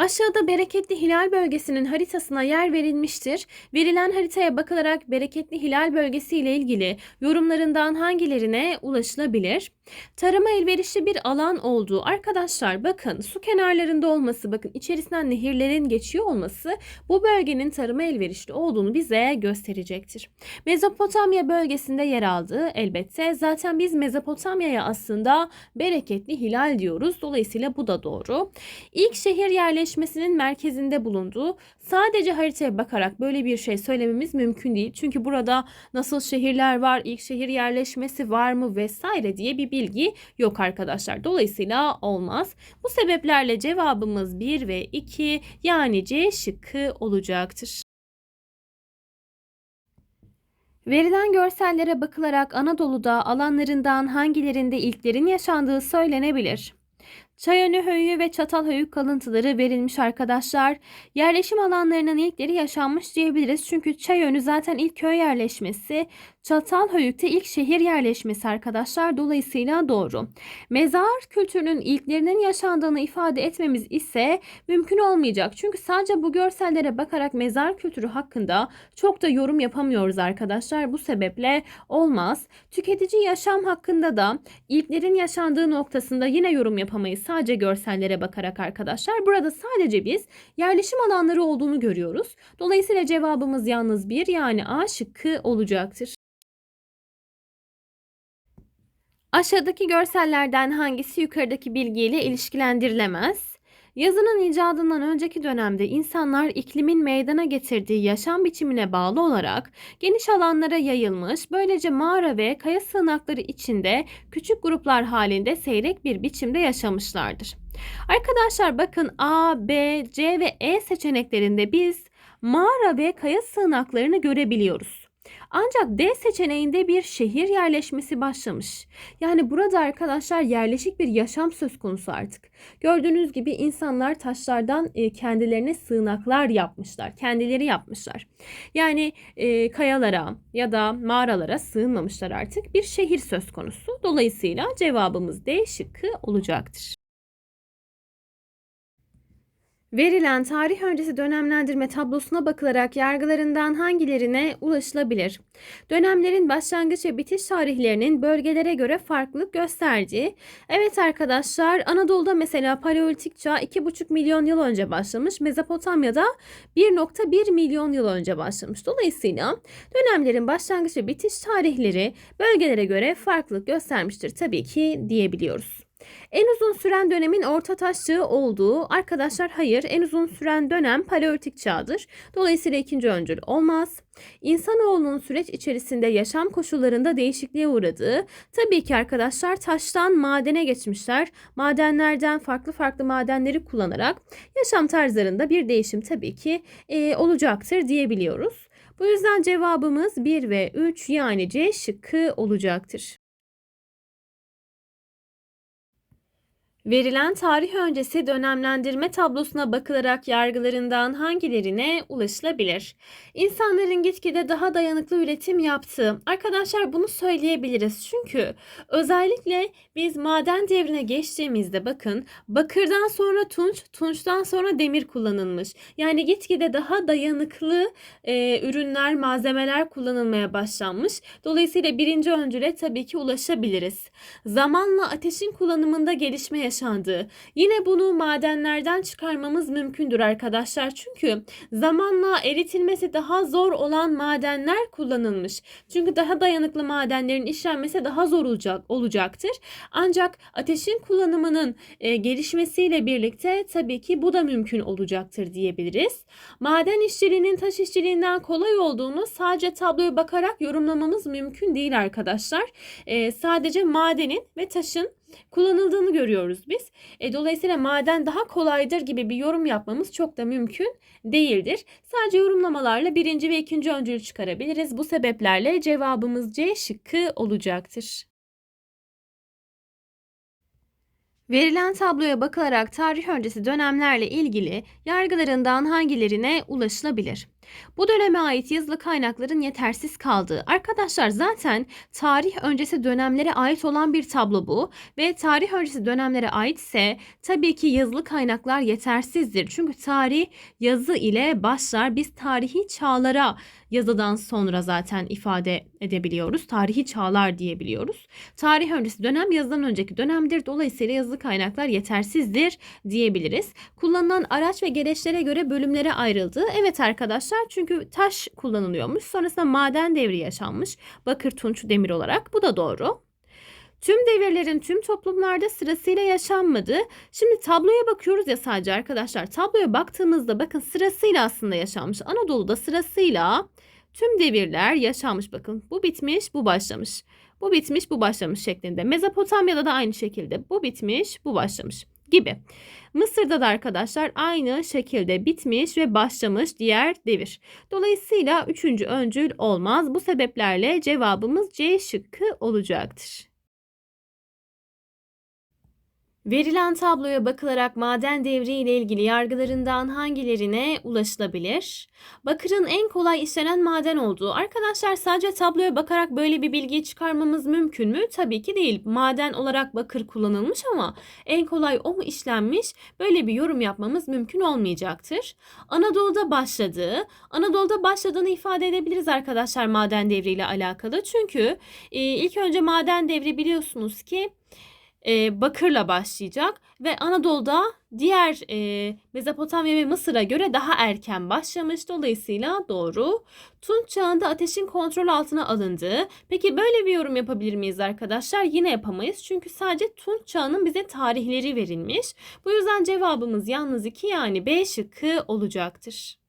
Aşağıda bereketli hilal bölgesinin haritasına yer verilmiştir. Verilen haritaya bakılarak bereketli hilal bölgesi ile ilgili yorumlarından hangilerine ulaşılabilir? Tarıma elverişli bir alan olduğu. Arkadaşlar bakın su kenarlarında olması, bakın içerisinden nehirlerin geçiyor olması bu bölgenin tarıma elverişli olduğunu bize gösterecektir. Mezopotamya bölgesinde yer aldığı elbette. Zaten biz Mezopotamya'ya aslında bereketli hilal diyoruz. Dolayısıyla bu da doğru. İlk şehir yerleşmesinin merkezinde bulunduğu sadece haritaya bakarak böyle bir şey söylememiz mümkün değil. Çünkü burada nasıl şehirler var, ilk şehir yerleşmesi var mı vesaire diye bir bilgi yok arkadaşlar. Dolayısıyla olmaz. Bu sebeplerle cevabımız 1 ve 2 yani C şıkkı olacaktır. Verilen görsellere bakılarak Anadolu'da alanlarından hangilerinde ilklerin yaşandığı söylenebilir. Çayönü höyüğü ve çatal höyük kalıntıları verilmiş arkadaşlar. Yerleşim alanlarının ilkleri yaşanmış diyebiliriz. Çünkü Çayönü zaten ilk köy yerleşmesi. Çatal höyükte ilk şehir yerleşmesi arkadaşlar. Dolayısıyla doğru. Mezar kültürünün ilklerinin yaşandığını ifade etmemiz ise mümkün olmayacak. Çünkü sadece bu görsellere bakarak mezar kültürü hakkında çok da yorum yapamıyoruz arkadaşlar. Bu sebeple olmaz. Tüketici yaşam hakkında da ilklerin yaşandığı noktasında yine yorum yapamayız sadece görsellere bakarak arkadaşlar. Burada sadece biz yerleşim alanları olduğunu görüyoruz. Dolayısıyla cevabımız yalnız bir yani A şıkkı olacaktır. Aşağıdaki görsellerden hangisi yukarıdaki bilgiyle ilişkilendirilemez? Yazının icadından önceki dönemde insanlar iklimin meydana getirdiği yaşam biçimine bağlı olarak geniş alanlara yayılmış, böylece mağara ve kaya sığınakları içinde küçük gruplar halinde seyrek bir biçimde yaşamışlardır. Arkadaşlar bakın A, B, C ve E seçeneklerinde biz mağara ve kaya sığınaklarını görebiliyoruz. Ancak D seçeneğinde bir şehir yerleşmesi başlamış. Yani burada arkadaşlar yerleşik bir yaşam söz konusu artık. Gördüğünüz gibi insanlar taşlardan e, kendilerine sığınaklar yapmışlar. Kendileri yapmışlar. Yani e, kayalara ya da mağaralara sığınmamışlar artık. Bir şehir söz konusu. Dolayısıyla cevabımız D şıkkı olacaktır. Verilen tarih öncesi dönemlendirme tablosuna bakılarak yargılarından hangilerine ulaşılabilir? Dönemlerin başlangıç ve bitiş tarihlerinin bölgelere göre farklılık gösterdiği. Evet arkadaşlar Anadolu'da mesela Paleolitik çağ 2,5 milyon yıl önce başlamış. Mezopotamya'da 1,1 milyon yıl önce başlamış. Dolayısıyla dönemlerin başlangıç ve bitiş tarihleri bölgelere göre farklılık göstermiştir tabii ki diyebiliyoruz. En uzun süren dönemin orta taş çağı olduğu arkadaşlar hayır en uzun süren dönem paleolitik çağdır. Dolayısıyla ikinci öncül olmaz. İnsanoğlunun süreç içerisinde yaşam koşullarında değişikliğe uğradığı tabii ki arkadaşlar taştan madene geçmişler. Madenlerden farklı farklı madenleri kullanarak yaşam tarzlarında bir değişim tabii ki e, olacaktır diyebiliyoruz. Bu yüzden cevabımız 1 ve 3 yani C şıkkı olacaktır. Verilen tarih öncesi dönemlendirme tablosuna bakılarak yargılarından hangilerine ulaşılabilir? İnsanların gitgide daha dayanıklı üretim yaptığı. Arkadaşlar bunu söyleyebiliriz. Çünkü özellikle biz maden devrine geçtiğimizde bakın bakırdan sonra tunç, tunçtan sonra demir kullanılmış. Yani gitgide daha dayanıklı e, ürünler, malzemeler kullanılmaya başlanmış. Dolayısıyla birinci öncüle tabii ki ulaşabiliriz. Zamanla ateşin kullanımında gelişme yaşandığı. Yine bunu madenlerden çıkarmamız mümkündür arkadaşlar. Çünkü zamanla eritilmesi daha zor olan madenler kullanılmış. Çünkü daha dayanıklı madenlerin işlenmesi daha zor olacak, olacaktır. Ancak ateşin kullanımının e, gelişmesiyle birlikte tabii ki bu da mümkün olacaktır diyebiliriz. Maden işçiliğinin taş işçiliğinden kolay olduğunu sadece tabloya bakarak yorumlamamız mümkün değil arkadaşlar. E, sadece madenin ve taşın kullanıldığını görüyoruz biz. E, dolayısıyla maden daha kolaydır gibi bir yorum yapmamız çok da mümkün değildir. Sadece yorumlamalarla birinci ve ikinci öncülü çıkarabiliriz. Bu sebeplerle cevabımız C şıkkı olacaktır. Verilen tabloya bakılarak tarih öncesi dönemlerle ilgili yargılarından hangilerine ulaşılabilir? Bu döneme ait yazılı kaynakların yetersiz kaldığı. Arkadaşlar zaten tarih öncesi dönemlere ait olan bir tablo bu ve tarih öncesi dönemlere aitse tabii ki yazılı kaynaklar yetersizdir. Çünkü tarih yazı ile başlar. Biz tarihi çağlara yazıdan sonra zaten ifade edebiliyoruz. Tarihi çağlar diyebiliyoruz. Tarih öncesi dönem yazıdan önceki dönemdir. Dolayısıyla yazılı kaynaklar yetersizdir diyebiliriz. Kullanılan araç ve gereçlere göre bölümlere ayrıldı. Evet arkadaşlar çünkü taş kullanılıyormuş. Sonrasında maden devri yaşanmış. Bakır, tunç, demir olarak. Bu da doğru. Tüm devirlerin tüm toplumlarda sırasıyla yaşanmadı. Şimdi tabloya bakıyoruz ya sadece arkadaşlar. Tabloya baktığımızda bakın sırasıyla aslında yaşanmış. Anadolu'da sırasıyla tüm devirler yaşanmış. Bakın bu bitmiş, bu başlamış. Bu bitmiş, bu başlamış şeklinde. Mezopotamya'da da aynı şekilde. Bu bitmiş, bu başlamış gibi. Mısır'da da arkadaşlar aynı şekilde bitmiş ve başlamış diğer devir. Dolayısıyla üçüncü öncül olmaz. Bu sebeplerle cevabımız C şıkkı olacaktır. Verilen tabloya bakılarak maden devri ile ilgili yargılarından hangilerine ulaşılabilir? Bakırın en kolay işlenen maden olduğu. Arkadaşlar sadece tabloya bakarak böyle bir bilgiyi çıkarmamız mümkün mü? Tabii ki değil. Maden olarak bakır kullanılmış ama en kolay o mu işlenmiş? Böyle bir yorum yapmamız mümkün olmayacaktır. Anadolu'da başladığı, Anadolu'da başladığını ifade edebiliriz arkadaşlar maden devriyle alakalı. Çünkü e, ilk önce maden devri biliyorsunuz ki e, bakırla başlayacak ve Anadolu'da diğer e, Mezopotamya ve Mısır'a göre daha erken başlamış. Dolayısıyla doğru. Tunç çağında ateşin kontrol altına alındığı. Peki böyle bir yorum yapabilir miyiz arkadaşlar? Yine yapamayız. Çünkü sadece Tunç çağının bize tarihleri verilmiş. Bu yüzden cevabımız yalnız 2 yani B şıkkı olacaktır.